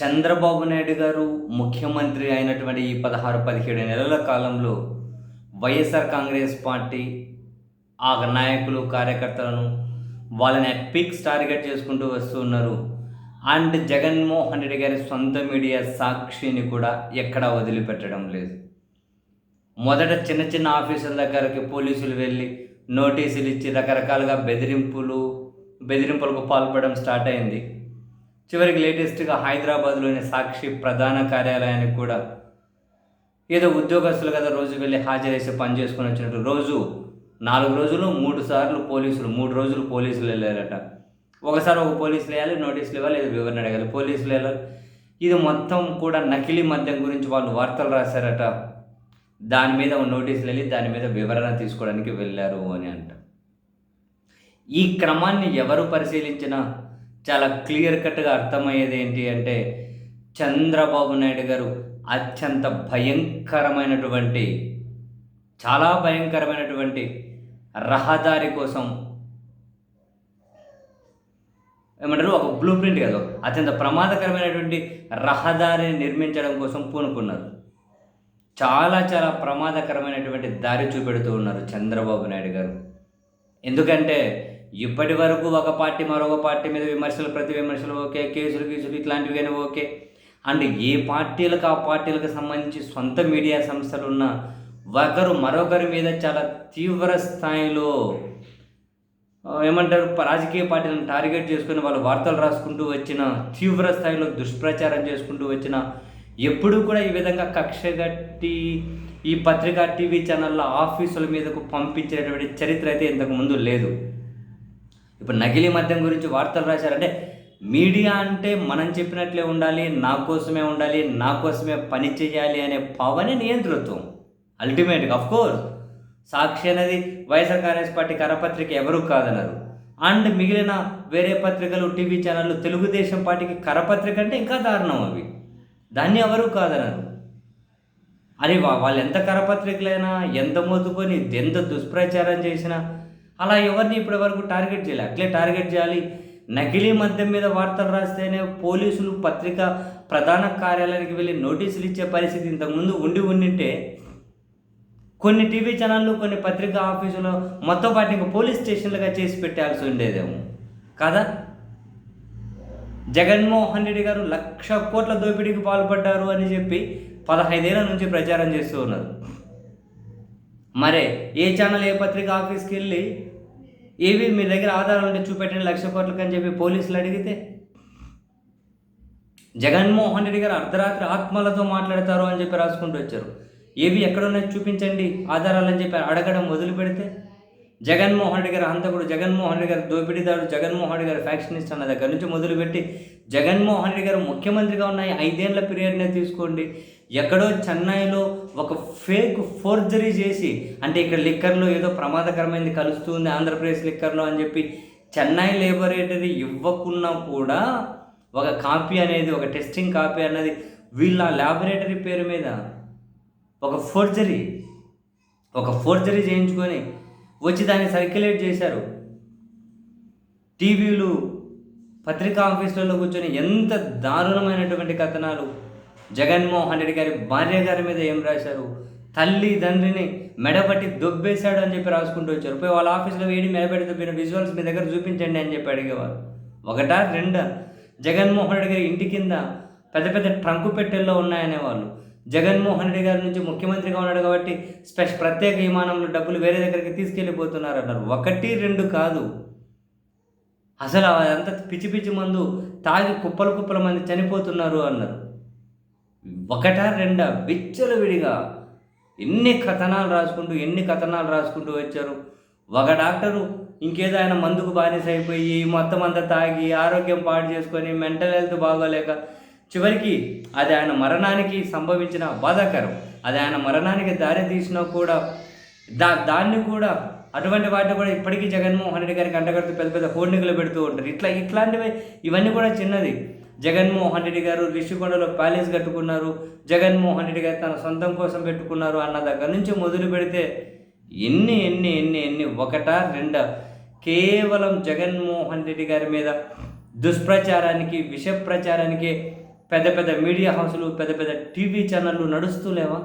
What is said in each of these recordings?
చంద్రబాబు నాయుడు గారు ముఖ్యమంత్రి అయినటువంటి ఈ పదహారు పదిహేడు నెలల కాలంలో వైఎస్ఆర్ కాంగ్రెస్ పార్టీ ఆ నాయకులు కార్యకర్తలను వాళ్ళని పిక్స్ టార్గెట్ చేసుకుంటూ వస్తున్నారు అండ్ జగన్మోహన్ రెడ్డి గారి సొంత మీడియా సాక్షిని కూడా ఎక్కడా వదిలిపెట్టడం లేదు. మొదట చిన్న చిన్న ఆఫీసుల దగ్గరకి పోలీసులు వెళ్ళి నోటీసులు ఇచ్చి రకరకాలుగా బెదిరింపులు బెదిరింపులకు పాల్పడడం స్టార్ట్ అయింది. చివరికి లేటెస్ట్గా హైదరాబాద్లోని సాక్షి ప్రధాన కార్యాలయానికి కూడా ఏదో ఉద్యోగస్తులు కదా రోజు వెళ్ళి హాజరేసి పని చేసుకుని వచ్చినట్టు. రోజు నాలుగు రోజులు మూడు సార్లు పోలీసులు మూడు రోజులు పోలీసులు వెళ్ళారట. ఒకసారి ఒక పోలీసులు వేయాలి నోటీసులు ఇవ్వాలి ఏదో వివరణ అడగాలి. పోలీసులు వెళ్ళాలి. ఇది మొత్తం కూడా నకిలీ మద్యం గురించి వాళ్ళు వార్తలు రాశారట. దాని మీద నోటీసులు వెళ్ళి దాని మీద వివరణ తీసుకోవడానికి వెళ్ళారు అని అంట. ఈ క్రమాన్ని ఎవరు పరిశీలించినా చాలా క్లియర్ కట్గా అర్థమయ్యేది ఏంటి అంటే చంద్రబాబు నాయుడు గారు అత్యంత భయంకరమైనటువంటి చాలా భయంకరమైనటువంటి రహదారి కోసం ఏమంటారు? ఒక బ్లూ ప్రింట్ కదా అత్యంత ప్రమాదకరమైనటువంటి రహదారిని నిర్మించడం కోసం పూనుకున్నారు. చాలా చాలా ప్రమాదకరమైనటువంటి దారి చూపెడుతూ ఉన్నారు చంద్రబాబు నాయుడు గారు. ఎందుకంటే ఇప్పటి వరకు ఒక పార్టీ మరొక పార్టీ మీద విమర్శలు ప్రతి విమర్శలు ఓకే కేసులు కేసులు ఇట్లాంటివి కానీ ఓకే. అండ్ ఏ పార్టీలకు ఆ పార్టీలకు సంబంధించి సొంత మీడియా సంస్థలు ఉన్న ఒకరు మరొకరి మీద చాలా తీవ్ర స్థాయిలో ఏమంటారు రాజకీయ పార్టీలను టార్గెట్ చేసుకుని వాళ్ళు వార్తలు రాసుకుంటూ వచ్చిన తీవ్ర స్థాయిలో దుష్ప్రచారం చేసుకుంటూ వచ్చిన ఎప్పుడూ కూడా ఈ విధంగా కక్షగట్టి ఈ పత్రికా టీవీ ఛానళ్ళ ఆఫీసుల మీదకు పంపించేటువంటి చరిత్ర అయితే ఇంతకు ముందు లేదు. ఇప్పుడు నకిలీ మద్యం గురించి వార్తలు రాశారంటే మీడియా అంటే మనం చెప్పినట్లే ఉండాలి నా కోసమే ఉండాలి నా కోసమే పని చేయాలి అనే పవని నియంతృత్వం. అల్టిమేట్గా అఫ్ కోర్స్ సాక్షి అనేది వైఎస్ఆర్ కాంగ్రెస్ పార్టీ కరపత్రిక ఎవరు కాదన్నారు. అండ్ మిగిలిన వేరే పత్రికలు టీవీ ఛానళ్ళు తెలుగుదేశం పార్టీకి కరపత్రిక అంటే ఇంకా దారుణం అవి. దాన్ని ఎవరు కాదన్నారు. అని వాళ్ళు ఎంత కరపత్రికలైనా ఎంత మొత్తుకొని ఎంత దుష్ప్రచారం చేసినా అలా ఎవరిని ఇప్పటి వరకు టార్గెట్ చేయాలి. అట్లే టార్గెట్ చేయాలి. నకిలీ మద్యం మీద వార్తలు రాస్తేనే పోలీసులు పత్రిక ప్రధాన కార్యాలయానికి వెళ్ళి నోటీసులు ఇచ్చే పరిస్థితి ఇంతకుముందు ఉండి ఉండింటే కొన్ని టీవీ ఛానళ్ళు కొన్ని పత్రికా ఆఫీసులు మొత్తం వాటిని పోలీస్ స్టేషన్లుగా చేసి పెట్టాల్సి ఉండేదేమో. కదా? జగన్మోహన్ రెడ్డి గారు లక్ష కోట్ల దోపిడీకి పాల్పడ్డారు అని చెప్పి పదహైదేళ్ళ నుంచి ప్రచారం చేస్తూ ఉన్నారు. మరే ఏ ఛానల్ ఏ పత్రిక ఆఫీస్కి వెళ్ళి ఏవి మీ దగ్గర ఆధారాలు ఉంటే చూపెట్టండి లక్ష కోట్లకి అని చెప్పి పోలీసులు అడిగితే? జగన్మోహన్ రెడ్డి గారు అర్ధరాత్రి ఆత్మలతో మాట్లాడతారు అని చెప్పి రాసుకుంటూ వచ్చారు. ఏవి ఎక్కడున్నా చూపించండి ఆధారాలు అని చెప్పి అడగడం వదిలి పెడితే? జగన్మోహన్ రెడ్డి గారు హంతకుడు జగన్మోహన్ రెడ్డి గారు దోపిడీదారు జగన్మోహన్ రెడ్డి గారు ఫ్యాక్షనిస్ట్ అన్న దగ్గర నుంచి మొదలుపెట్టి జగన్మోహన్ రెడ్డి గారు ముఖ్యమంత్రిగా ఉన్నాయి ఐదేళ్ళ పీరియడ్నే తీసుకోండి. ఎక్కడో చెన్నైలో ఒక ఫేక్ ఫోర్జరీ చేసి అంటే ఇక్కడ లిక్కర్లో ఏదో ప్రమాదకరమైనది కలుస్తుంది ఆంధ్రప్రదేశ్ లిక్కర్లో అని చెప్పి చెన్నై లేబొరేటరీ ఇవ్వకున్నా కూడా ఒక కాపీ అనేది ఒక టెస్టింగ్ కాపీ అనేది వీళ్ళ ల్యాబొరేటరీ పేరు మీద ఒక ఫోర్జరీ ఒక ఫోర్జరీ చేయించుకొని వచ్చి దాన్ని సర్క్యులేట్ చేశారు. టీవీలు పత్రికా ఆఫీసులలో కూర్చొని ఎంత దారుణమైనటువంటి కథనాలు జగన్మోహన్ రెడ్డి గారి భార్య గారి మీద ఏం రాశారు? తల్లి తండ్రిని మెడబట్టి దొబ్బేశాడు అని చెప్పి రాసుకుంటూ వచ్చారు. పోయి వాళ్ళ ఆఫీస్లో వేడి మెడబెట్టి దొబ్బిన విజువల్స్ మీ దగ్గర చూపించండి అని చెప్పి అడిగేవారు. ఒకటా రెండా? జగన్మోహన్ రెడ్డి గారి ఇంటి కింద పెద్ద పెద్ద ట్రంకు పెట్టెల్లో ఉన్నాయనేవాళ్ళు. జగన్మోహన్ రెడ్డి గారి నుంచి ముఖ్యమంత్రిగా ఉన్నాడు కాబట్టి స్పెషల్ ప్రత్యేక విమానంలో డబ్బులు వేరే దగ్గరికి తీసుకెళ్ళిపోతున్నారు అన్నారు ఒకటి రెండు కాదు. అసలు అదంతా పిచ్చి పిచ్చి మందు తాగి కుప్పలు కుప్పల మంది చనిపోతున్నారు అన్నారు. ఒకటా రెండ విచ్చలు విడిగా ఎన్ని కథనాలు రాసుకుంటూ ఎన్ని కథనాలు రాసుకుంటూ వచ్చారు. ఒక డాక్టరు ఇంకేదో ఆయన మందుకు బానిస అయిపోయి మొత్తం అంతా తాగి ఆరోగ్యం పాడు చేసుకొని మెంటల్ హెల్త్ బాగోలేక చివరికి అది ఆయన మరణానికి సంభవించిన బాధాకరం. అది ఆయన మరణానికి దారి తీసినా కూడా దా దాన్ని కూడా అటువంటి వాటిని కూడా ఇప్పటికీ జగన్మోహన్ రెడ్డి గారికి అంటగడుతూ పెద్ద పెద్ద హోర్డింగ్లు పెడుతూ ఉంటారు. ఇట్లా ఇట్లాంటివి ఇవన్నీ కూడా చిన్నది. జగన్మోహన్ రెడ్డి గారు రిషికొండలో ప్యాలెస్ కట్టుకున్నారు. జగన్మోహన్ రెడ్డి గారు తన సొంతం కోసం పెట్టుకున్నారు అన్న దగ్గర నుంచి మొదలు పెడితే ఎన్ని ఎన్ని ఎన్ని ఎన్ని ఒకటా రెండ? కేవలం జగన్మోహన్ రెడ్డి గారి మీద దుష్ప్రచారానికి విష ప్రచారానికి పెద్ద పెద్ద మీడియా హౌసులు పెద్ద పెద్ద టీవీ ఛానళ్ళు నడుస్తూలేవా?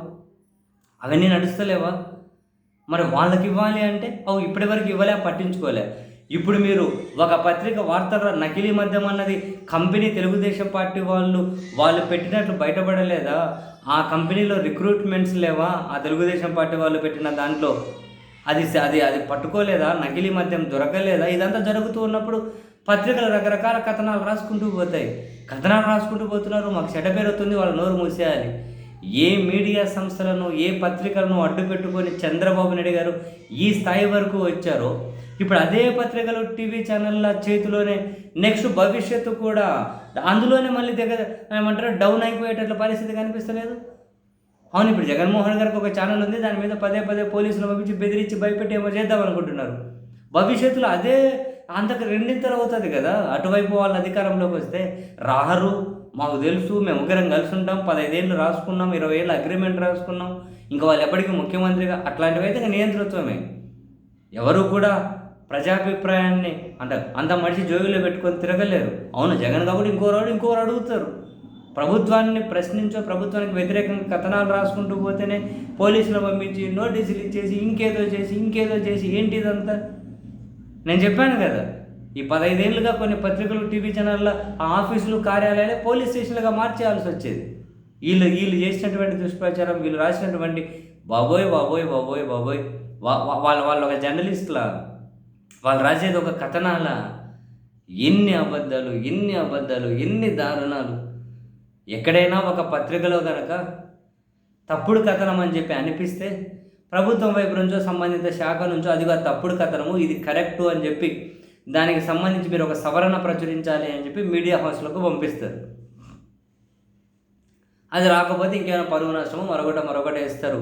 అవన్నీ నడుస్తలేవా? మరి వాళ్ళకి ఇవ్వాలి అంటే అవు ఇప్పటివరకు ఇవ్వలే పట్టించుకోలే. ఇప్పుడు మీరు ఒక పత్రిక వార్తల నకిలీ మద్యం అన్నది కంపెనీ తెలుగుదేశం పార్టీ వాళ్ళు వాళ్ళు పెట్టినట్లు బయటపడలేదా? ఆ కంపెనీలో రిక్రూట్మెంట్స్ లేవా? ఆ తెలుగుదేశం పార్టీ వాళ్ళు పెట్టిన దాంట్లో? అది అది అది పట్టుకోలేదా? నకిలీ మద్యం దొరకలేదా? ఇదంతా జరుగుతూ ఉన్నప్పుడు పత్రికలు రకరకాల కథనాలు రాసుకుంటూ పోతాయి. కథనాలు రాసుకుంటూ పోతున్నారు మాకు చెడ్డ పేరు వస్తుంది వాళ్ళ నోరు మూసేయాలి. ఏ మీడియా సంస్థలను ఏ పత్రికలను అడ్డు పెట్టుకొని చంద్రబాబు నాయుడు గారు ఈ స్థాయి వరకు వచ్చారో ఇప్పుడు అదే పత్రికలు టీవీ ఛానళ్ళ చేతిలోనే నెక్స్ట్ భవిష్యత్తు కూడా అందులోనే మళ్ళీ దగ్గర ఏమంటారు డౌన్ అయిపోయేటట్ల పరిస్థితి కనిపిస్తలేదు? అవును ఇప్పుడు జగన్మోహన్ గారికి ఒక ఛానల్ ఉంది దాని మీద పదే పదే పోలీసులు పంపించి బెదిరించి భయపెట్టి ఏమో చేద్దాం అనుకుంటున్నారు. భవిష్యత్తులో అదే అంతకు రెండింతలు అవుతుంది కదా అటువైపు వాళ్ళ అధికారంలోకి వస్తే రాహరు మాకు తెలుసు మేము ముగ్గురం కలిసి ఉంటాం పదహైదేళ్ళు రాసుకున్నాం ఇరవై ఏళ్ళు అగ్రిమెంట్ రాసుకున్నాం ఇంకా వాళ్ళు ఎప్పటికీ ముఖ్యమంత్రిగా అట్లాంటివి అయితే నియంత్రిత్వమే నియంతృత్వమే. ఎవరు కూడా ప్రజాభిప్రాయాన్ని అంటే అంత మనిషి జోబిలో పెట్టుకొని తిరగలేరు. అవును జగన్ కాబట్టి ఇంకోరాడు ఇంకోరు అడుగుతారు. ప్రభుత్వాన్ని ప్రశ్నించో ప్రభుత్వానికి వ్యతిరేకంగా కథనాలు రాసుకుంటూ పోతేనే పోలీసులు పంపించి నోటీసులు ఇచ్చేసి ఇంకేదో చేసి ఇంకేదో చేసి ఏంటి ఇదంతా నేను చెప్పాను కదా ఈ పదహైదేళ్ళుగా కొన్ని పత్రికలు టీవీ ఛానళ్ళ ఆ ఆఫీసులు కార్యాలయాలే పోలీస్ స్టేషన్లుగా మార్చేయాల్సి వచ్చేది. వీళ్ళు వీళ్ళు చేసినటువంటి దుష్ప్రచారం వీళ్ళు రాసినటువంటి బాబోయ్ బాబోయ్ బాబోయ్ బాబోయ్. వా- వాళ్ళ వాళ్ళు ఒక జర్నలిస్ట్లా వాళ్ళు రాసేది ఒక కథనాల? ఎన్ని అబద్ధాలు ఎన్ని అబద్ధాలు ఎన్ని దారుణాలు? ఎక్కడైనా ఒక పత్రికలో కనుక తప్పుడు కథనం అని చెప్పి అనిపిస్తే ప్రభుత్వం వైపు నుంచో సంబంధిత శాఖ నుంచో అదిగో తప్పుడు కథనము ఇది కరెక్టు అని చెప్పి దానికి సంబంధించి మీరు ఒక సవరణ ప్రచురించాలి అని చెప్పి మీడియా హౌస్లకు పంపిస్తారు. అది రాకపోతే ఇంకేమైనా పరువు నష్టము మరొకటి మరొకటి వేస్తారు.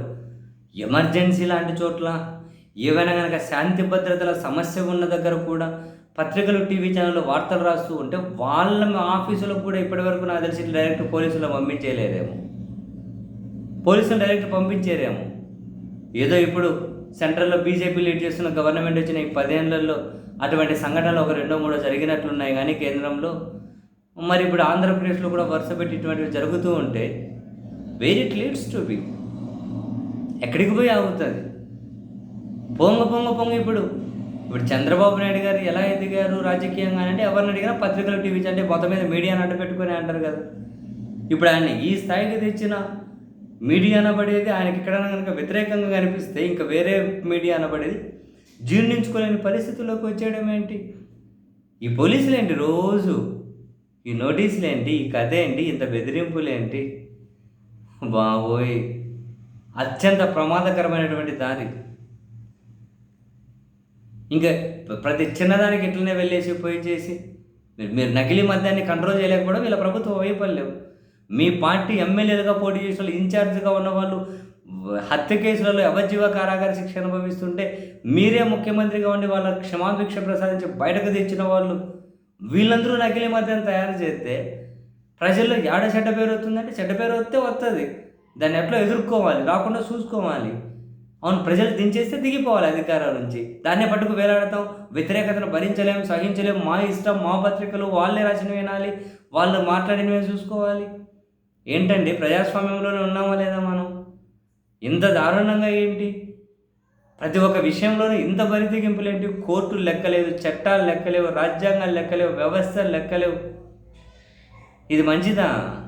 ఎమర్జెన్సీ లాంటి చోట్ల ఏవైనా కనుక శాంతి భద్రతల సమస్య ఉన్న దగ్గర కూడా పత్రికలు టీవీ ఛానళ్ళు వార్తలు రాస్తూ ఉంటే వాళ్ళ ఆఫీసులకు కూడా ఇప్పటివరకు నాకు తెలిసి డైరెక్ట్ పోలీసులు పంపించేయలేదేమో పోలీసులు డైరెక్ట్ పంపించేరేమో ఏదో ఇప్పుడు సెంట్రల్లో బీజేపీ లీడ్ చేస్తున్న గవర్నమెంట్ వచ్చిన ఈ పదేళ్ళలో అటువంటి సంఘటనలు ఒక రెండో మూడో జరిగినట్లున్నాయి కానీ కేంద్రంలో. మరి ఇప్పుడు ఆంధ్రప్రదేశ్లో కూడా వరుస పెట్టి ఇటువంటివి జరుగుతూ ఉంటే where it leads to be ఎక్కడికి పోయి ఆగుతుంది? పొంగ పొంగ పొంగ ఇప్పుడు. ఇప్పుడు చంద్రబాబు నాయుడు గారు ఎలా ఎదిగారు రాజకీయంగా అంటే ఎవరిని అడిగినా పత్రికలు టీవీ అంటే మొత్తం మీద మీడియాని అడ్డు పెట్టుకుని అంటారు కదా. ఇప్పుడు ఆయన ఈ స్థాయికి తెచ్చిన మీడియా అనబడేది ఆయనకి ఎక్కడైనా కనుక వ్యతిరేకంగా కనిపిస్తే ఇంకా వేరే మీడియా అనబడేది జీర్ణించుకోలేని పరిస్థితుల్లోకి వచ్చేయడం ఏంటి? ఈ పోలీసులు ఏంటి రోజు? ఈ నోటీసులు ఏంటి? ఈ కథ ఏంటి? ఇంత బెదిరింపులు ఏంటి? బాబోయ్! అత్యంత ప్రమాదకరమైనటువంటి దారి. ఇంకా ప్రతి చిన్నదానికి ఇట్లనే వెళ్ళేసి పోయి చేసి మీరు మీరు నకిలీ మద్యాన్ని కంట్రోల్ చేయలేకపోవడం వీళ్ళ ప్రభుత్వం వైఫల్యం మీ పార్టీ ఎమ్మెల్యేలుగా పోటీ చేసిన వాళ్ళు ఇన్ఛార్జ్గా ఉన్న వాళ్ళు హత్య కేసులలో అవజీవ కారాగార శిక్ష అనుభవిస్తుంటే మీరే ముఖ్యమంత్రిగా ఉండి వాళ్ళ క్షమాభిక్ష ప్రసాదించి బయటకు తెచ్చిన వాళ్ళు వీళ్ళందరూ నకిలీ మద్యం తయారు చేస్తే ప్రజల్లో ఏడ చెడ్డ పేరు వస్తుందంటే చెడ్డ పేరు వస్తే వస్తుంది దాన్ని ఎట్లా ఎదుర్కోవాలి? రాకుండా చూసుకోవాలి. అవును ప్రజలు దించేస్తే దిగిపోవాలి అధికారాల నుంచి. దాన్నే పట్టుకు వేలాడతాం. వ్యతిరేకతను భరించలేము సహించలేము మా ఇష్టం మా పత్రికలు వాళ్ళే రాసినవి వినాలి. వాళ్ళు మాట్లాడినవే చూసుకోవాలి. ఏంటండి ప్రజాస్వామ్యంలోనే ఉన్నామా లేదా మనం? ఇంత దారుణంగా ఏంటి? ప్రతి ఒక్క విషయంలోనూ ఇంత బరితెగింపులు ఏంటి కోర్టులు లెక్కలేదు చట్టాలు లెక్కలేవు రాజ్యాంగాలు లెక్కలేవు వ్యవస్థలు లెక్కలేవు. ఇది మంచిదా?